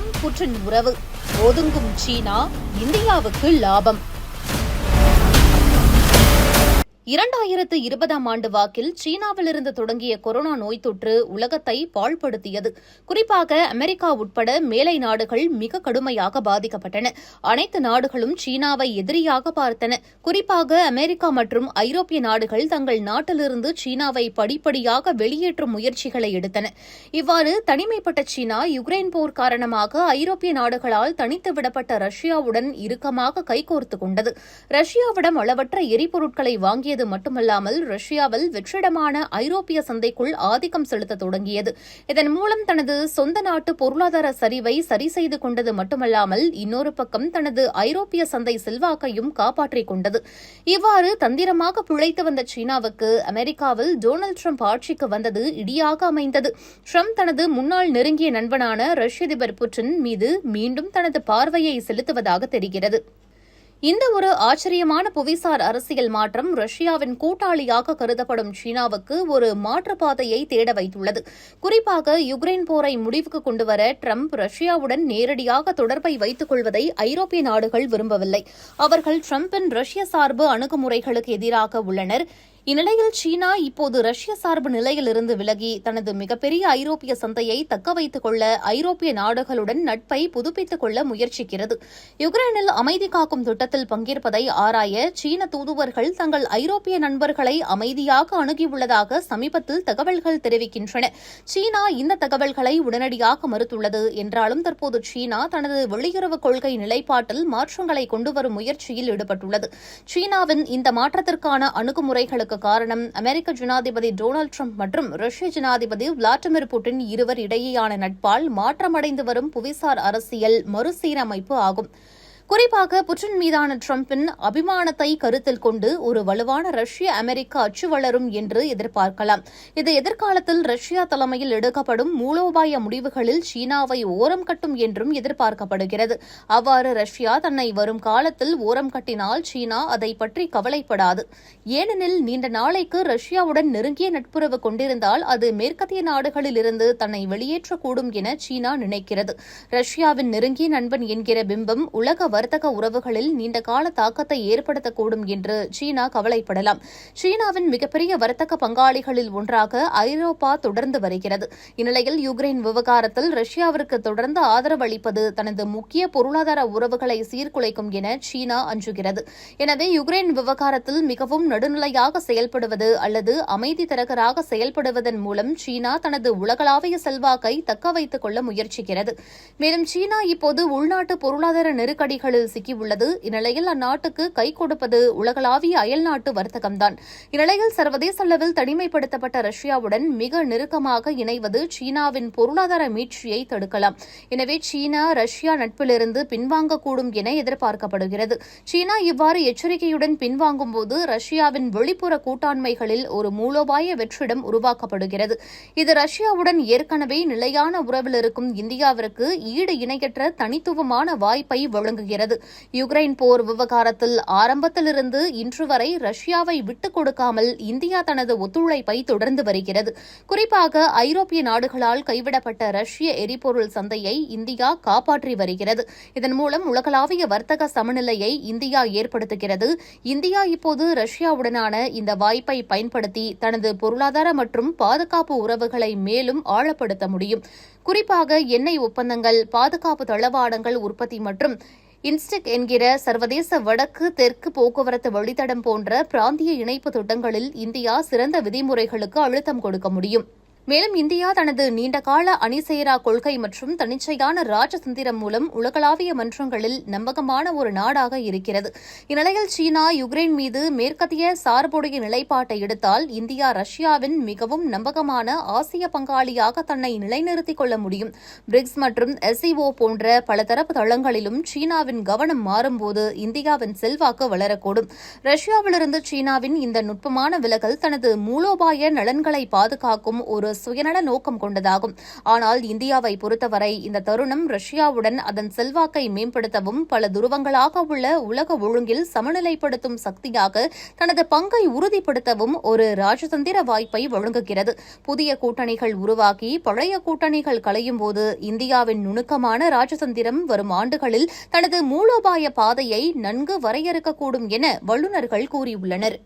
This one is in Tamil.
ட்ரம்ப் புட்டின் உறவு. ஒதுங்கும் சீனா இந்தியாவுக்கு லாபம். இரண்டாயிரத்து இருபதாம் ஆண்டு வாக்கில் சீனாவிலிருந்து தொடங்கிய கொரோனா நோய் தொற்று உலகத்தை பாழ்படுத்தியது. குறிப்பாக அமெரிக்கா உட்பட மேலை நாடுகள் மிக கடுமையாக பாதிக்கப்பட்டன. அனைத்து நாடுகளும் சீனாவை எதிரியாக பார்த்தன. குறிப்பாக அமெரிக்கா மற்றும் ஐரோப்பிய நாடுகள் தங்கள் நாட்டிலிருந்து சீனாவை படிப்படியாக வெளியேற்றும் முயற்சிகளை எடுத்தன. இவ்வாறு தனிமைப்பட்ட சீனா யுக்ரைன் போர் காரணமாக ஐரோப்பிய நாடுகளால் தனித்து விடப்பட்ட ரஷ்யாவுடன் இறுக்கமாக கைகோர்த்து கொண்டது. ரஷ்யாவிடம் அளவற்ற எரிபொருட்களை தொடங்கியது மட்டுமல்லாமல் ரஷ்யாவில் வெற்றிடமான ஐரோப்பிய சந்தைக்குள் ஆதிக்கம் செலுத்த தொடங்கியது. இதன் மூலம் தனது சொந்த நாட்டு பொருளாதார சரிவை சரி செய்து கொண்டது மட்டுமல்லாமல் இன்னொரு பக்கம் தனது ஐரோப்பிய சந்தை செல்வாக்கையும் காப்பாற்றிக் கொண்டது. இவ்வாறு தந்திரமாக பிழைத்து வந்த சீனாவுக்கு அமெரிக்காவில் டொனால்டு ட்ரம்ப் ஆட்சிக்கு வந்தது இடியாக அமைந்தது. ட்ரம்ப் தனது முன்னாள் நெருங்கிய நண்பனான ரஷ்ய அதிபர் புட்டின் மீது மீண்டும் தனது பார்வையை செலுத்துவதாக தெரிகிறது. இந்த ஒரு ஆச்சரியமான புவிசார் அரசியல் மாற்றம் ரஷ்யாவின் கூட்டாளியாக கருதப்படும் சீனாவுக்கு ஒரு மாற்றுப்பாதையை தேட வைத்துள்ளது. குறிப்பாக யுக்ரைன் போரை முடிவுக்கு கொண்டுவர ட்ரம்ப் ரஷ்யாவுடன் நேரடியாக தொடர்பை வைத்துக் கொள்வதை ஐரோப்பிய நாடுகள் விரும்பவில்லை. அவர்கள் ட்ரம்பின் ரஷ்ய சார்பு அணுகுமுறைகளுக்கு எதிராக உள்ளனர். இந்நிலையில் சீனா இப்போது ரஷ்ய சார்பு நிலையிலிருந்து விலகி தனது மிகப்பெரிய ஐரோப்பிய சந்தையை தக்க வைத்துக் கொள்ள ஐரோப்பிய நாடுகளுடன் நட்பை புதுப்பித்துக் கொள்ள முயற்சிக்கிறது. யுக்ரைனில் அமைதி காக்கும் திட்டத்தில் பங்கேற்பதை ஆராய சீன தூதுவர்கள் தங்கள் ஐரோப்பிய நண்பர்களை அமைதியாக அணுகியுள்ளதாக சமீபத்தில் தகவல்கள் தெரிவிக்கின்றன. சீனா இந்த தகவல்களை உடனடியாக மறுத்துள்ளது. என்றாலும் தற்போது சீனா தனது வெளியுறவு கொள்கை நிலைப்பாட்டில் மாற்றங்களை கொண்டுவரும் முயற்சியில் ஈடுபட்டுள்ளது. சீனாவின் இந்த மாற்றத்திற்கான அணுகுமுறைகளுக்கு காரணம் அமெரிக்க ஜனாதிபதி டொனால்டு ட்ரம்ப் மற்றும் ரஷ்ய ஜனாதிபதி விளாடிமிர் புட்டின் இருவர் இடையேயான நட்பால் மாற்றமடைந்து வரும் புவிசார் அரசியல் மறுசீரமைப்பு ஆகும். குறிப்பாக புட்டின் மீதான ட்ரம்பின் அபிமானத்தை கருத்தில் கொண்டு ஒரு வலுவான ரஷ்ய அமெரிக்க அச்சு வளரும் என்று எதிர்பார்க்கலாம். இது எதிர்காலத்தில் ரஷ்யா தலைமையில் எடுக்கப்படும் மூலோபாய முடிவுகளில் சீனாவை ஓரம் கட்டும் என்றும் எதிர்பார்க்கப்படுகிறது. அவ்வாறு ரஷ்யா தன்னை வரும் காலத்தில் ஓரம் கட்டினால் சீனா அதை பற்றி கவலைப்படாது. ஏனெனில் நீண்ட நாளைக்கு ரஷ்யாவுடன் நெருங்கிய நட்புறவு கொண்டிருந்தால் அது மேற்கத்திய நாடுகளில் இருந்து தன்னை வெளியேற்றக்கூடும் என சீனா நினைக்கிறது. ரஷ்யாவின் நெருங்கிய நண்பன் என்கிற பிம்பம் உலக வர்த்தக உறவுகளில் நீண்ட கால தாக்கத்தை ஏற்படுத்தக்கூடும் என்று சீனா கவலைப்படலாம். சீனாவின் மிகப்பெரிய வர்த்தக பங்காளிகளில் ஒன்றாக ஐரோப்பா தொடர்ந்து வருகிறது. இந்நிலையில் யுக்ரைன் விவகாரத்தில் ரஷ்யாவிற்கு தொடர்ந்து ஆதரவு அளிப்பது தனது முக்கிய பொருளாதார உறவுகளை சீர்குலைக்கும் என சீனா அஞ்சுகிறது. எனவே யுக்ரைன் விவகாரத்தில் மிகவும் நடுநிலையாக செயல்படுவது அல்லது அமைதி தரகராக செயல்படுவதன் மூலம் சீனா தனது உலகளாவிய செல்வாக்கை தக்க வைத்துக் கொள்ள முயற்சிக்கிறது. மேலும் சீனா இப்போது உள்நாட்டு பொருளாதார நெருக்கடிகள் நெருக்கடிகளில் சிக்கியுள்ளது. இந்நிலையில் அந்நாட்டுக்கு கை கொடுப்பது உலகளாவிய அயல்நாட்டு வர்த்தகம்தான். இந்நிலையில் சர்வதேச அளவில் தனிமைப்படுத்தப்பட்ட ரஷ்யாவுடன் மிக நெருக்கமாக இணைவது சீனாவின் பொருளாதார மீட்சியை தடுக்கலாம். எனவே சீனா ரஷ்யா நட்பிலிருந்து பின்வாங்கக்கூடும் என எதிர்பார்க்கப்படுகிறது. சீனா இவ்வாறு எச்சரிக்கையுடன் பின்வாங்கும்போது ரஷ்யாவின் வெளிப்புற கூட்டாண்மைகளில் ஒரு மூலோபாய வெற்றிடம் உருவாக்கப்படுகிறது. இது ரஷ்யாவுடன் ஏற்கனவே நிலையான உறவில் இருக்கும் இந்தியாவிற்கு ஈடு இணையற்ற தனித்துவமான வாய்ப்பை வழங்குகிறது. யுக்ரைன் போர் விவகாரத்தில் ஆரம்பத்திலிருந்து இன்று வரை ரஷ்யாவை விட்டுக் கொடுக்காமல் இந்தியா தனது ஒத்துழைப்பை தொடர்ந்து வருகிறது. குறிப்பாக ஐரோப்பிய நாடுகளால் கைவிடப்பட்ட ரஷ்ய எரிபொருள் சந்தையை இந்தியா காப்பாற்றி வருகிறது. இதன் மூலம் உலகளாவிய வர்த்தக சமநிலையை இந்தியா ஏற்படுத்துகிறது. இந்தியா இப்போது ரஷ்யாவுடனான இந்த வாய்ப்பை பயன்படுத்தி தனது பொருளாதார மற்றும் பாதுகாப்பு உறவுகளை மேலும் ஆழப்படுத்த முடியும். குறிப்பாக எண்ணெய் ஒப்பந்தங்கள் பாதுகாப்பு தளவாடங்கள் உற்பத்தி மற்றும் இன்ஸ்டெக் என்கிற சர்வதேச வடக்கு தெற்கு போக்குவரத்து வழித்தடம் போன்ற பிராந்திய இணைப்பு திட்டங்களில் இந்தியா சிறந்த விதிமுறைகளுக்கு அழுத்தம் கொடுக்க முடியும். மேலும் இந்தியா தனது நீண்டகால அணிசேரா கொள்கை மற்றும் தன்னிச்சையான ராஜதந்திரம் மூலம் உலகளாவிய மன்றங்களில் நம்பகமான ஒரு நாடாக இருக்கிறது. இந்நிலையில் சீனா யுக்ரைன் மீது மேற்கத்திய சார்புடைய நிலைப்பாட்டை எடுத்தால் இந்தியா ரஷ்யாவின் மிகவும் நம்பகமான ஆசிய பங்காளியாக தன்னை நிலைநிறுத்திக் கொள்ள முடியும். பிரிக்ஸ் மற்றும் எஸ்இஓ போன்ற பலதரப்பு தளங்களிலும் சீனாவின் கவனம் மாறும்போது இந்தியாவின் செல்வாக்கு வளரக்கூடும். ரஷ்யாவிலிருந்து சீனாவின் இந்த நுட்பமான விலகல் தனது மூலோபாய நலன்களை பாதுகாக்கும் ஒரு சுயநல நோக்கம் கொண்டதாகும். ஆனால் இந்தியாவை பொறுத்தவரை இந்த தருணம் ரஷ்யாவுடன் அதன் செல்வாக்கை மேம்படுத்தவும் பல துருவங்களாக உள்ள உலக ஒழுங்கில் சமநிலைப்படுத்தும் சக்தியாக தனது பங்கை உறுதிப்படுத்தவும் ஒரு ராஜதந்திர வாய்ப்பை வழங்குகிறது. புதிய கூட்டணிகள் உருவாக்கி பழைய கூட்டணிகள் களையும் போது இந்தியாவின் நுணுக்கமான ராஜதந்திரம் வரும் ஆண்டுகளில் தனது மூலோபாய பாதையை நன்கு வரையறுக்கக்கூடும் என வல்லுநர்கள் கூறியுள்ளனர்.